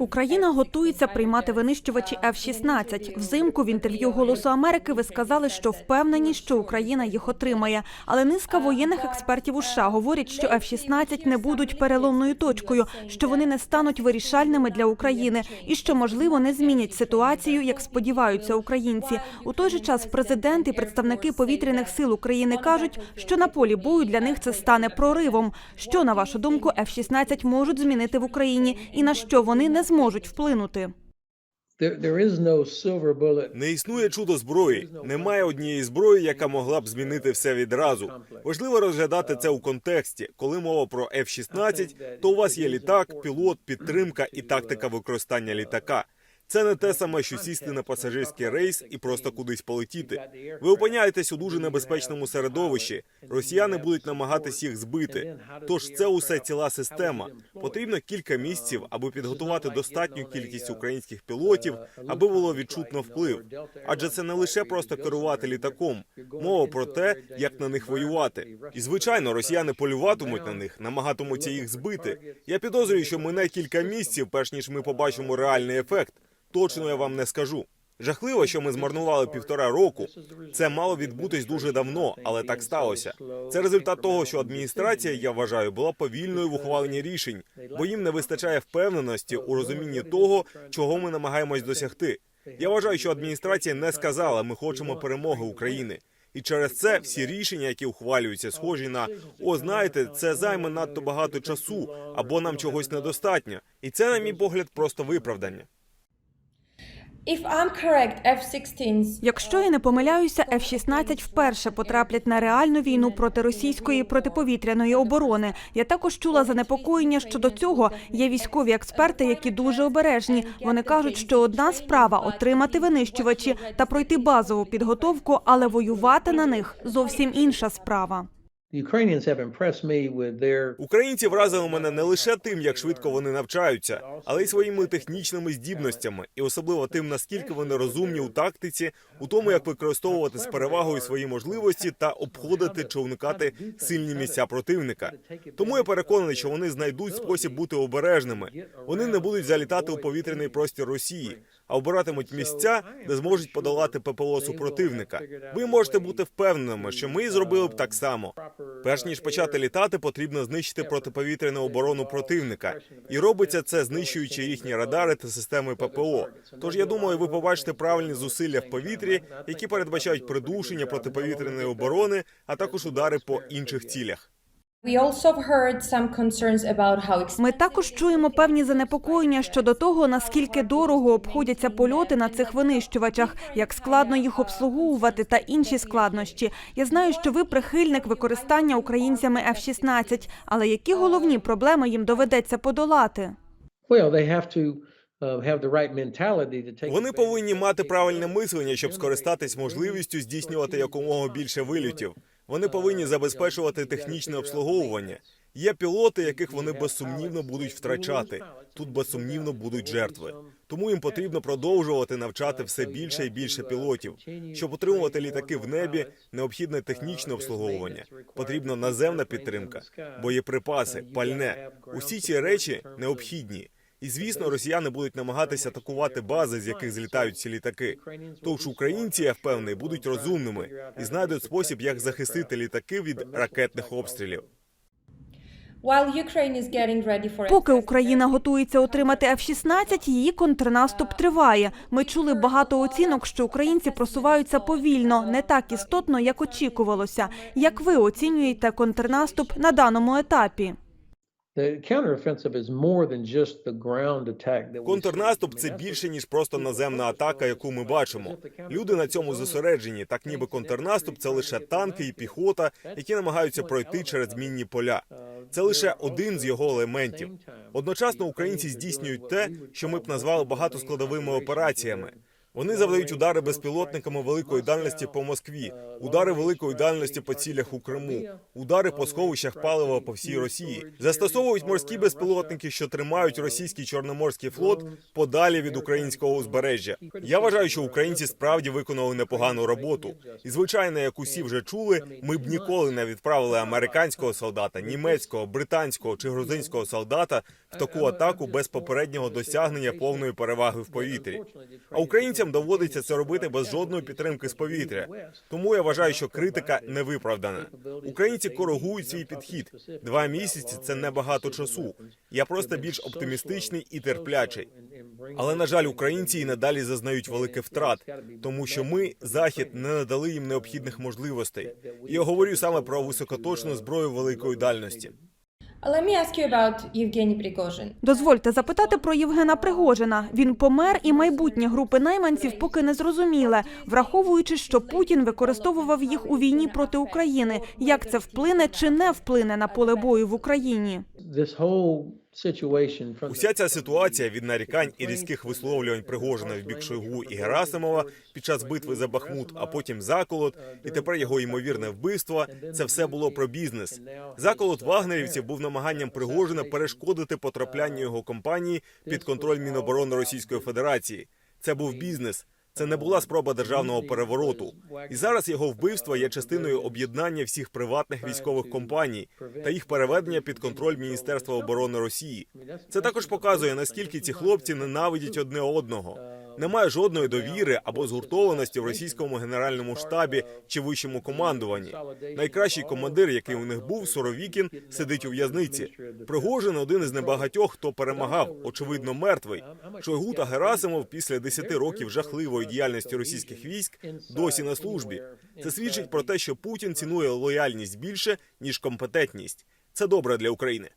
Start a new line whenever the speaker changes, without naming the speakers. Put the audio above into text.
Україна готується приймати винищувачі F-16. Взимку в інтерв'ю Голосу Америки ви сказали, що впевнені, що Україна їх отримає. Але низка воєнних експертів у США говорять, що F-16 не будуть переломною точкою, що вони не стануть вирішальними для України і що можливо не змінять ситуацію, як сподіваються українці. У той же час президент і представники повітряних сил України кажуть, що на полі бою для них це стане проривом. Що на вашу думку F-16 можуть змінити в Україні і на що вони не зможуть вплинути?
Не існує чудо зброї. Немає однієї зброї, яка могла б змінити все відразу. Важливо розглядати це у контексті. Коли мова про F-16, то у вас є літак, пілот, підтримка і тактика використання літака. Це не те саме, що сісти на пасажирський рейс і просто кудись полетіти. Ви опиняєтесь у дуже небезпечному середовищі. Росіяни будуть намагатись їх збити. Тож це усе ціла система. Потрібно кілька місяців, аби підготувати достатню кількість українських пілотів, аби було відчутно вплив. Адже це не лише просто керувати літаком. Мова про те, як на них воювати. І звичайно, росіяни полюватимуть на них, намагатимуться їх збити. Я підозрюю, що мине кілька місяців, перш ніж ми побачимо реальний ефект. Точно я вам не скажу. Жахливо, що ми змарнували півтора року. Це мало відбутись дуже давно, але так сталося. Це результат того, що адміністрація, я вважаю, була повільною в ухваленні рішень, бо їм не вистачає впевненості у розумінні того, чого ми намагаємось досягти. Я вважаю, що адміністрація не сказала, ми хочемо перемоги України. І через це всі рішення, які ухвалюються, схожі на о, знаєте, це займе надто багато часу або нам чогось недостатньо. І це, на мій погляд, просто виправдання.
If I'm correct, F-16s
Якщо я не помиляюся, F-16 вперше потраплять на реальну війну проти російської протиповітряної оборони. Я також чула занепокоєння щодо цього. Є військові експерти, які дуже обережні. Вони кажуть, що одна справа отримати винищувачі та пройти базову підготовку, але воювати на них зовсім інша справа.
Українці вразили мене не лише тим, як швидко вони навчаються, але й своїми технічними здібностями, і особливо тим, наскільки вони розумні у тактиці, у тому, як використовувати з перевагою свої можливості та обходити чи уникати сильні місця противника. Тому я переконаний, що вони знайдуть спосіб бути обережними. Вони не будуть залітати у повітряний простір Росії, а обиратимуть місця, де зможуть подолати ППО супротивника. Ви можете бути впевненими, що ми зробили б так само. Перш ніж почати літати, потрібно знищити протиповітряну оборону противника, і робиться це знищуючи їхні радари та системи ППО. Тож я думаю, ви побачите правильні зусилля в повітрі, які передбачають придушення протиповітряної оборони, а також удари по інших цілях.
We also have heard some concerns about how expensive
Ми також чуємо певні занепокоєння щодо того, наскільки дорого обходяться польоти на цих винищувачах, як складно їх обслуговувати та інші складнощі. Я знаю, що ви прихильник використання українцями F-16, але які головні проблеми їм доведеться подолати?
uh.
Вони повинні мати правильне мислення, щоб скористатись можливістю здійснювати якомога більше вильотів. Вони повинні забезпечувати технічне обслуговування. Є пілоти, яких вони безсумнівно будуть втрачати. Тут безсумнівно будуть жертви. Тому їм потрібно продовжувати навчати все більше і більше пілотів. Щоб отримувати літаки в небі, необхідне технічне обслуговування. Потрібна наземна підтримка, боєприпаси, пальне. Усі ці речі необхідні. І звісно, росіяни будуть намагатися атакувати бази, з яких злітають ці літаки. Тож українці, я впевнений, будуть розумними і знайдуть спосіб, як захистити літаки від ракетних обстрілів.
Поки Україна готується отримати F-16, її контрнаступ триває. Ми чули багато оцінок, що українці просуваються повільно, не так істотно, як очікувалося. Як ви оцінюєте контрнаступ на даному етапі?
Контрнаступ це більше ніж просто наземна атака, яку ми бачимо. Люди на цьому зосереджені, так ніби контрнаступ це лише танки і піхота, які намагаються пройти через мінні поля. Це лише один з його елементів. Одночасно українці здійснюють те, що ми б назвали багатоскладовими операціями. Вони завдають удари безпілотниками великої дальності по Москві, удари великої дальності по цілях у Криму, удари по сховищах палива по всій Росії. Застосовують морські безпілотники, що тримають російський чорноморський флот подалі від українського узбережжя. Я вважаю, що українці справді виконали непогану роботу. І звичайно, як усі вже чули, ми б ніколи не відправили американського солдата, німецького, британського чи грузинського солдата в таку атаку без попереднього досягнення повної переваги в повітрі. А українцям доводиться це робити без жодної підтримки з повітря. Тому я вважаю, що критика не виправдана. Українці коригують свій підхід. Два місяці це небагато часу. Я просто більш оптимістичний і терплячий. Але на жаль, українці і надалі зазнають великих втрат, тому що ми, захід, не надали їм необхідних можливостей. Я говорю саме про високоточну зброю великої дальності.
Let me ask you about Yevgeny Prigozhin.
Дозвольте запитати про Євгена Пригожина. Він помер, і майбутнє групи найманців поки не зрозуміле, враховуючи, що Путін використовував їх у війні проти України. Як це вплине чи не вплине на поле бою в Україні?
This whole
Уся ця ситуація від нарікань і різких висловлювань Пригожина в бік Шойгу і Герасимова під час битви за Бахмут, а потім заколот, і тепер його ймовірне вбивство. Це все було про бізнес. Заколот вагнерівців був намаганням Пригожина перешкодити потраплянню його компанії під контроль Міноборони Російської Федерації. Це був бізнес. Це не була спроба державного перевороту. І зараз його вбивство є частиною об'єднання всіх приватних військових компаній та їх переведення під контроль Міністерства оборони Росії. Це також показує наскільки ці хлопці ненавидять одне одного. Немає жодної довіри або згуртованості в російському генеральному штабі чи вищому командуванні. Найкращий командир, який у них був, Соровікін, сидить у в'язниці. Пригожин один із небагатьох, хто перемагав, очевидно, мертвий. Шойгу та Герасимов після 10 років жахливої діяльності російських військ досі на службі. Це свідчить про те, що Путін цінує лояльність більше ніж компетентність. Це добре для України.